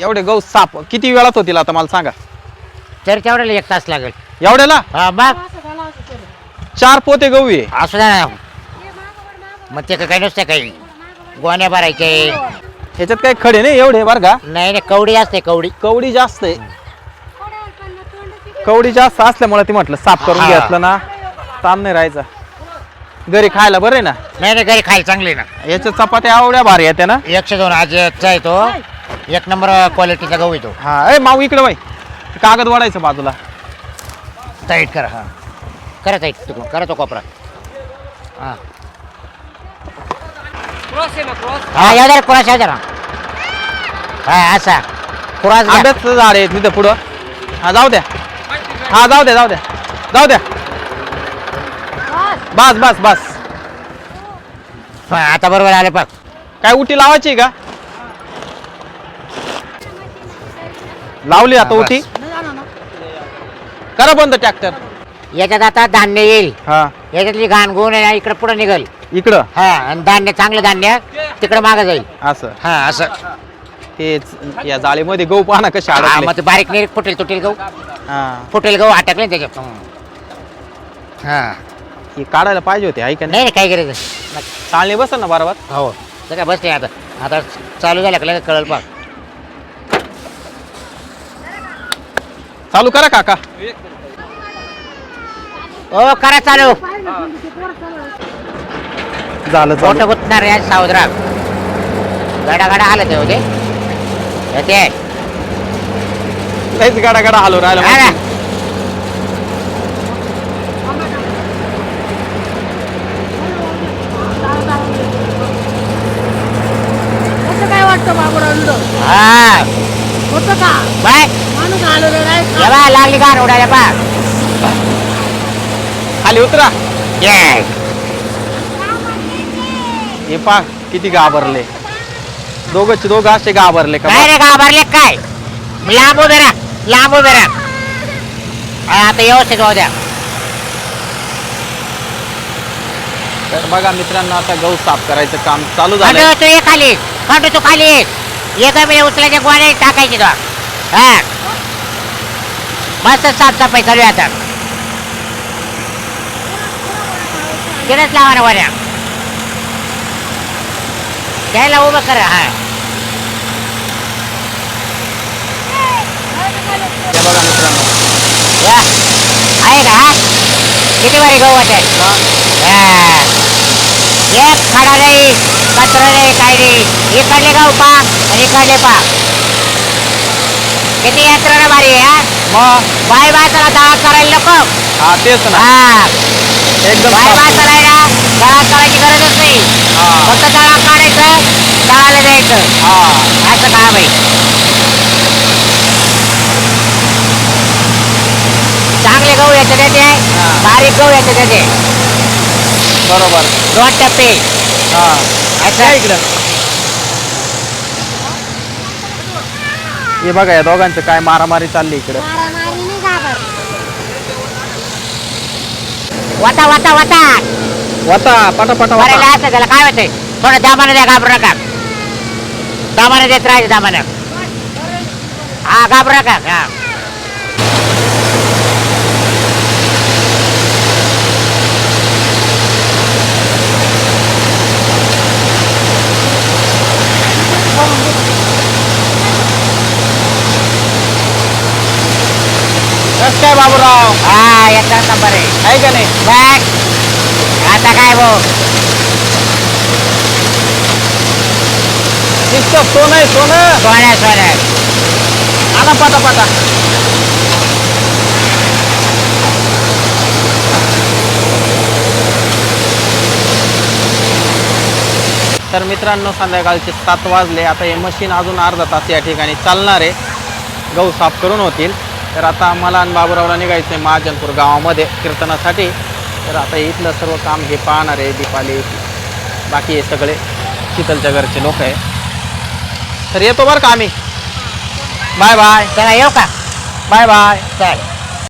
एवढे गहू साप किती वेळात होतील आता मला सांगा? तरी तेवढ्याला एक तास लागेल. एवढ्याला? हा मग चार पोते गहू आहे. असू द्या. ना मग ते काही नसतं काही. गोण्या भरायचे. ह्याच्यात काही खडे नाही एवढे बरं का? नाही नाही कवडी असते कवडी. कवडी जास्त आहे. कवडी जास्त असल्यामुळे ती म्हटलं साफ करून हा. घेतलं ना. ताण नाही राहायचा. घरी खायला बरं आहे ना? नाही नाही घरी खायला चांगली ना. याच्या चपात्या आवड्या भारी येते ना? एकशे दोन आहे तो. एक नंबर क्वालिटीचा गहू आहे तो. हा ए माऊ इकडे बाई. कागद वाढायचं बाजूला. टाईट करा हा. करा टाईट तिकडून करा तो कोपरा. हा. हा या जरा कुणाश या जरा. हा असा. कुणाच घ्या. आंब्याचं झाड आहे तिथं पुढं. हा जाऊ द्या. हा जाऊ द्या जाऊ द्या. जाऊ द्या. बस बस बस. हा, आता बरोबर आले बघ काय उटी लावायची का? लावली आता हा, उटी करा बंद ट्रॅक्टर याच्यात आता धान्य येईल. हा. याच्यातली घाण गुण आहे ना इकडे पुढे निघल. इकडं? हा आणि धान्य चांगलं धान्य तिकडे मागं जाईल. असं? हा असं. तेच या जाळीमध्ये गहू पाहा ना हा, मग अडकले ते बारीक निरीक फुटेल तुटेल गहू. हा. फुटेल गहू अटकले ना त्याच्यात. हा. हे काढायला पाहिजे होते ऐका नाही? नाही नाही काय करायचं चालणे बसल ना बरोबर हो. ते काय बसते आता. आता चालू झालं का लगेच कळल पा चालू करा काका. ओ करा चालू. झालं मोठं गुतणार या सावधरा गाडा गाडा आलं ते होते ते. लयच गाडा गाडा हलू राहिला हा ना. काय वाटतं बाबूराव? हा. होतं का? बाय. माणूस आलेलं नाही ये बा लागली गाण उडायला पा खाली उतरा. ये. हे पा किती घाबरले. दोघंचे दोघं असे घाबरले का? काय रे घाबरले काय? लांब उभे राहा लांब उभे राहा. हा, आता व्यवस्थित होऊ द्या. तर बघा मित्रांनो आता गहू साफ करायचं काम चालू झालंय. खंडू तू ये खाली. खंडू तू खाली ये. ये का मी उचलायचे गोणे टाकायचे तो. हा. मस्त साफसफाई चालू आता. तिथेच लावा ना वऱ्या घ्यायला उभं करा हा. बघा मित्रांनो. आहे का? किती वारी गहू वाटत एक खडा नाही कचरा नाही काही नाही इकडले गहू पा आणि इकडले पा. किती यंत्रणा भारी आहे हा? मग? बाय बायचाला दळा करायला नको. हा तेच ना. हा. एकदम बाय ना दळा करायची गरजच नाही. हा. फक्त दळा काढायचं दळाला द्यायचं हा. असं काम आहे चांगले गहू याचे देते हा. बारीक गहू याचे देते बरोबर. दोन टप्पे हा. इकडं. हे बघा या दोघांचं काय मारामारी चालली इकडं. मारामारी नाही घाबर वता वता वता वता पटा पटा बरेला वता असं त्याला काय होतंय? थोडं दामानं द्या घाबरू नका. दामानं देत राहायचं दामानं हा घाबरू नका. हा. काय बाबूराव. हा याचा नंबर आहे. आहे का नाही? बघ आता काय भाऊ नुसतं सोनं आहे सोनं. सोन्या सोन्या आणा पटा पटा. तर मित्रांनो संध्याकाळचे सात वाजले. आता हे मशीन अजून अर्धा तास या ठिकाणी चालणार आहे. गहू साफ करून होतील. तर आता मला आणि बाबूरावला निघायचं आहे महाजनपूर गावामध्ये कीर्तनासाठी. तर आता इथलं सर्व काम हे पाहणार आहे दीपाली. बाकी हे सगळे शीतलच्या घरचे लोक आहे. तर येतो बरं का आम्ही? Bye bye. चला येऊ का? Bye bye. चल